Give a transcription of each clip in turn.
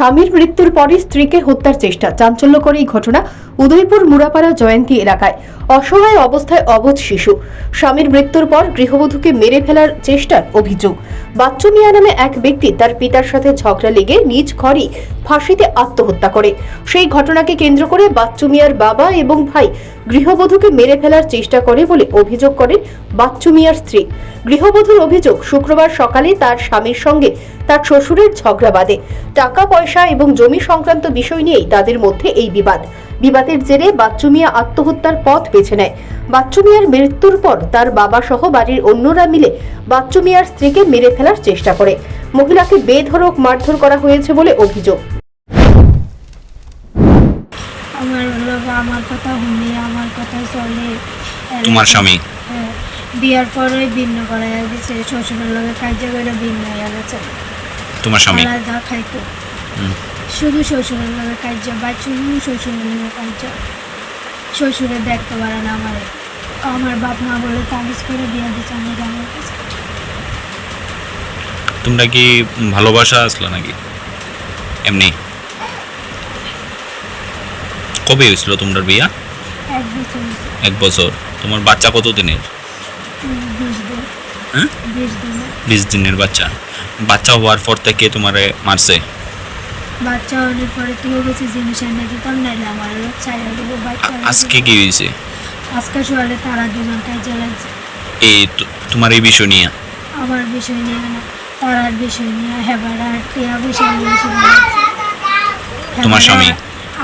স্বামীর মৃত্যুর পরই স্ত্রীকে হত্যার চেষ্টা। চাঞ্চল্যকর এই ঘটনা উদয়পুর মুরাপাড়া জয়ন্তী এলাকায় অসহায় অবস্থায় অবধ শিশু। স্বামীর মৃত্যুর পর গৃহবধূকে মেরে ফেলার চেষ্টার অভিযোগ। বাচ্চু মিয়া নামে এক ব্যক্তি তার পিতার সাথে ঝগড়া লেগে নিজ ঘরেই ফাঁসিতে আত্মহত্যা করে। সেই ঘটনাকে কেন্দ্র করে বাচ্চু মিয়ার বাবা এবং ভাই গৃহবধূকে মেরে ফেলার চেষ্টা করে বলে অভিযোগ করেন বাচ্চু মিয়ার স্ত্রী। গৃহবধূর অভিযোগ, শুক্রবার সকালে তার স্বামীর সঙ্গে তার শ্বশুরের ঝগড়া বাঁধে। টাকা, পয়সা এবং জমি সংক্রান্ত বিষয় নিয়েই তাদের মধ্যে এই বিবাদ। বিবাদের জেরে বাচ্চু মিয়া আত্মহত্যার পথ বেছে নেয়। বাচ্চু মিয়ার মৃত্যুর পর তার বাবা সহ বাড়ির অন্যরা মিলে বাচ্চু মিয়ার স্ত্রীকে মেরে ফেলার চেষ্টা করে। মহিলাকে বেধড়ক মারধর করা হয়েছে বলে অভিযোগ। আমার লোক আমার কথা শুনে আমার কথা চলে। তোমার স্বামী? হ্যাঁ, বিয়ার পরে ভিন্ন করা গেছে শ্বশুরের লগে কাজে করে ভিন্ন হয়ে গেছে। তোমার স্বামী? আলাদা খাইতো। শুধু শ্বশুরের কাজ বাচ্চু শ্বশুরের লগে কাজ শ্বশুরে দেখতে পারে না আমার আমার বাপ মা বলে তাবিজ করে বিয়া দিচ্ছে আমি জানার কাছে তোমরা কি ভালোবাসা আসলো নাকি? এমনি। কবে হয়েছিল তোমার বিয়া? এক বছর। এক বছর। তোমার বাচ্চা কত দিনের? হ্যাঁ? বিশ বিশ দিনের বাচ্চা। বাচ্চা হওয়ার পর থেকে তোমারে মারছে? বাচ্চা হওয়ার পরে তুইও বেশি জিনিস এনে দিতাম নাইলে আমার চাইলে দেবো বাচ্চা আজকে কি হয়েছে? আজকে সকালে তারা দুজন কাজে লাগছে এই তোমার এই বিষয় নিয়ে? আমার বিষয় নিয়ে না তারার বিষয় নিয়ে হেবাড়া টিয়া বিষয় নিয়ে তোমার স্বামী?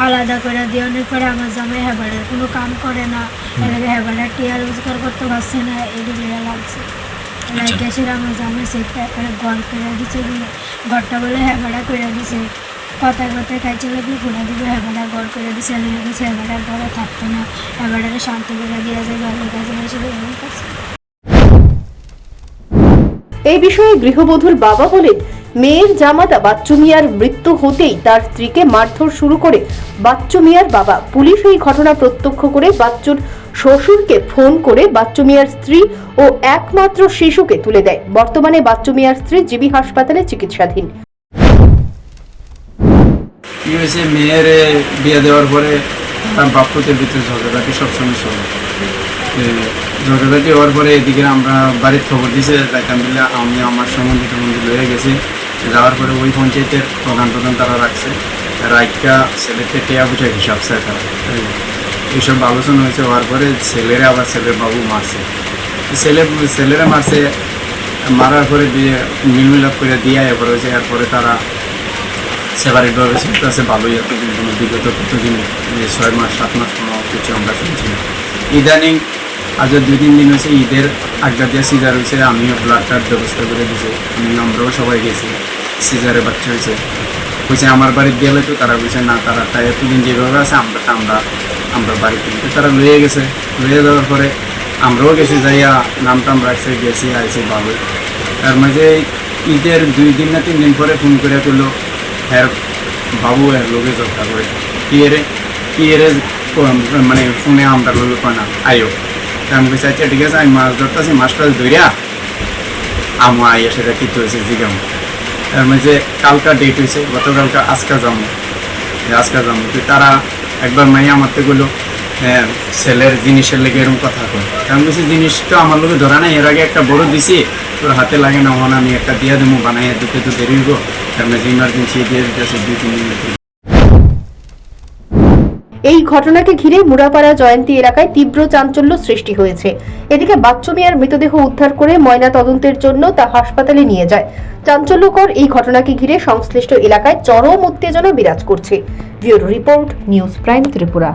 আলাদা করে দেওয়ানোর পরে আমার জামাই হেবাড়ার কোনো কাম করে না। এলাকা হেবাড়া টিয়া রোজগার করতে পারছে না এগুলো লাগছে। আচ্ছা। গ্যাসের আমার জামাই সেটা ঘর করে দিচ্ছে ঘরটা বলে হেবাড়া করে দিছে। কথায় কথায় খাইছে লাগলে ঘুরে দিবে হেবাড়া ঘর করে দিছে লেগে গেছে হেবাড়া ঘরে থাকতো না হেবাড়ারে শান্তি করে দেওয়া যায় ভালো কাজে এসে এমন কাছে এই বিষয়ে গৃহবধূর বাবা বলেন, মেয়ের জামাতা বাচ্চু মিয়ার মৃত্যু হতেই তার স্ত্রীকে মারধর শুরু করে বাচ্চু মিয়ার বাবা। পুলিশ এই ঘটনা প্রত্যক্ষ করে বাচ্চুর শ্বশুরকে ফোন করে বাচ্চু মিয়ার স্ত্রী ও একমাত্র শিশুকে তুলে দেয়। বর্তমানে বাচ্চু মিয়ার স্ত্রী জিবি হাসপাতালে চিকিৎসাধীন। কি হয়েছে? মেয়ের বিয়ে দেওয়ার পরে তার বাপুতের ভিতরে ঝগড়াঝাটি সবসময় চলে। এ, ঝগড়াঝাটি হওয়ার পরে এদিকে আমরা বাড়ির খবর দিছে যাইতাম বলে আমি আমার সম্বন্ধে সম্বন্ধে লয়ে গেছি। যাওয়ার পরে ওই পঞ্চায়েতের প্রধান প্রধান তারা রাখছে। রাইকা ছেলেতে টেয়া বুঝে হিসাব স্যার তারা এইসব আলোচনা হয়েছে হওয়ার পরে ছেলেরা আবার ছেলের বাবু মারছে। ছেলে ছেলেরা মারছে মারার পরে দিয়ে মিলমিলাপ করে দিয়ে এরপরে হয়েছে এরপরে তারা সেপারেটভাবে চলতেছে ভালোই এতদিন কোনো বিগত এই ছয় মাস, সাত মাস কোনো কিছু আমরা শুনছি না। ইদানিং আজ দুই তিন দিন হয়েছে, ঈদের আড্ডা দিয়ে সিজার হয়েছে, আমিও ব্লাড টাড ব্যবস্থা করে দিয়েছি, আমি, আমরাও সবাই গেছি, সিজারে বাচ্চা হয়েছে। কইছে আমার বাড়িতে গেলে তো তারা কইছে, না, তারা তাই এতদিন যেভাবে আছে, আমরা তা আমরা আমরা বাড়িতে কিন্তু তারা লয়ে গেছে লয়ে যাওয়ার পরে আমরাও গেছি, যাইয়া নাম টাম রাখছে, গেছি, আইছি, ভালোই। তার মাঝে ঈদের দুই দিন না তিন দিন পরে ফোন করে করল হ্যাঁ বাবু এর লোকে ঝগড়া করে কি এরে মানে ফোনে আমরা লোকে কয় না? তা আমি কইছি আচ্ছা ঠিক আছে, আমি মাছ ধরতেছি মাছ টাছ ধরিয়া আমো আইয়া সেটা কি হয়েছে, জিগাম। তার মাঝে কালকা ডেট হয়েছে গতকালকা আজকা যাব আজকা যাব তো তারা একবার মাইয়া আমার থেকে বলল হ্যাঁ ছেলের জিনিসের লেগে এরকম কথা কয়। তা আমি বলছি জিনিস তো আমার লোকে ধরা নাই, এর আগে একটা বড় দিছি তোর হাতে লাগে না হন আমি একটা দিয়ে দেবো, বানাইয়া দিতে তো দেরি হইব। ইমার্জেন্সি দিয়ে দিতেছে, দুই তিন মিনিট এই ঘটনাকে ঘিরে মুরাপাড়া জয়ন্তী এলাকায় তীব্র চাঞ্চল্য সৃষ্টি হয়েছে। এদিকে বাচ্চু মিয়ার মৃতদেহ উদ্ধার করে ময়না তদন্তের জন্য তা হাসপাতালে নিয়ে যায়। চাঞ্চল্যকর এই ঘটনাকে ঘিরে সংশ্লিষ্ট এলাকায় চরম উত্তেজনা বিরাজ করছে। Report, news prime Tripura.